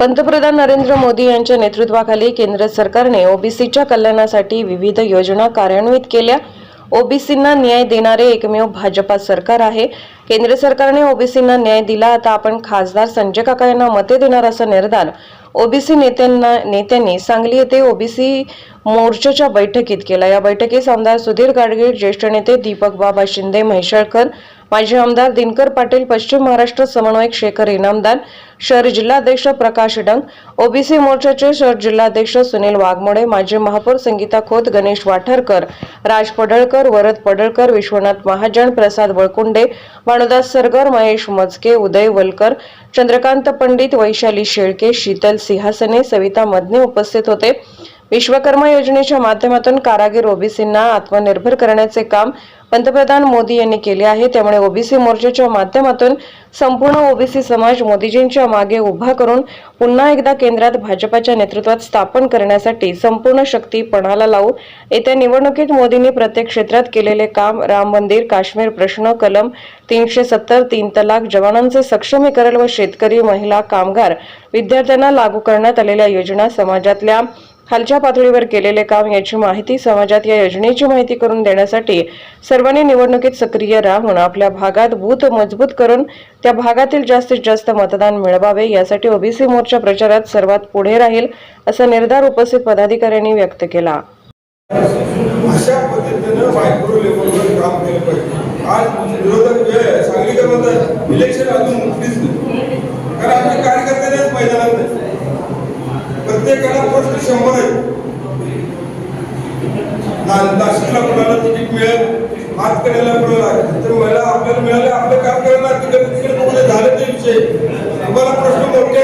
पंतप्रधान नरेंद्र मोदी यांच्या नेतृत्वाखाली केंद्र सरकारने ओबीसीच्या कल्याणासाठी विविध योजना कार्यान्वित केल्या. ओबीसींना न्याय देणारे एकमेव भाजपा सरकार आहे. केंद्र सरकारने ओबीसींना न्याय दिला आता आपण खासदार संजय काका यांना मते देणार असा निर्धार ओबीसी नेत्यांना नेत्यांनी सांगली येथे ओबीसी मोर्चाच्या बैठकीत केला. या बैठकीस आमदार सुधीर गाडगीळ ज्येष्ठ नेते दीपक बाबा शिंदे म्हैसळकर माजी आमदार दिनकर पाटील पश्चिम महाराष्ट्र समन्वयक शेखर इनामदार शहर जिल्हाध्यक्ष प्रकाश डंग ओबीसी मोर्चाचे शहर जिल्हाध्यक्ष सुनील वाघमोडे माजी महापौर संगीता खोत गणेश वाठारकर राज पडळकर वरद पडळकर विश्वनाथ महाजन प्रसाद वळकुंडे भानुदास सरगर महेश मजके उदय वलकर चंद्रकांत पंडित वैशाली शेळके शीतल सिंहासने सविता मदने उपस्थित होते. विश्वकर्मा योजनेच्या माध्यमातून कारागीर ओबीसींना आत्मनिर्भर करण्याचे काम पंतप्रधान मोदी यांनी केले आहे. त्यामुळे ओबीसी मोर्चाच्या माध्यमातून संपूर्ण ओबीसी समाज मोदीजींच्या मागे उभा करून पुन्हा एकदा केंद्रात भाजपाच्या नेतृत्वात स्थापन करण्यासाठी संपूर्ण शक्ती पणाला लावू. येत्या निवडणुकीत मोदींनी प्रत्येक क्षेत्रात केलेले काम राम मंदिर काश्मीर प्रश्न कलम तीनशे सत्तर तीन तलाक जवानांचे सक्षमीकरण व शेतकरी महिला कामगार विद्यार्थ्यांना लागू करण्यात आलेल्या योजना समाजातल्या खालच्या पातळीवर केलेले काम याची माहिती समाजात या योजनेची माहिती करून देण्यासाठी सर्वांनी निवडणुकीत सक्रिय राहून आपल्या भागात बूथ मजबूत करून त्या भागातील जास्तीत जास्त मतदान मिळवावे यासाठी ओबीसी मोर्चा प्रचारात सर्वात पुढे राहील असा निर्धार उपस्थित पदाधिकाऱ्यांनी व्यक्त केला. अशा पद्धतीनं मायक्रो लेवलवर काम केलं पाहिजे. आज विरोधक जे इलेक्शन अजून मुक्तीच नाही कारण म्हणजे प्रत्येकाला पोस्ट शंभर आहे ना- नाशिकला कोणाला तिकीट मिळेल हात करायला मिळेल. तर मला आपल्याला मिळालं आपलं काम करायला तिकडे तिकडे कोणाला झालं ते विषय. तुम्हाला प्रश्न मोठे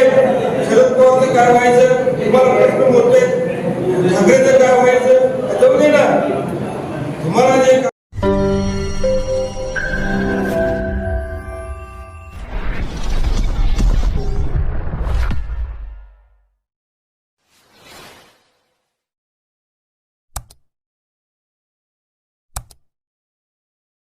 शरद पवारचं काय व्हायचं? तुम्हाला प्रश्न मोठे ठाकरेचं काय व्हायचं?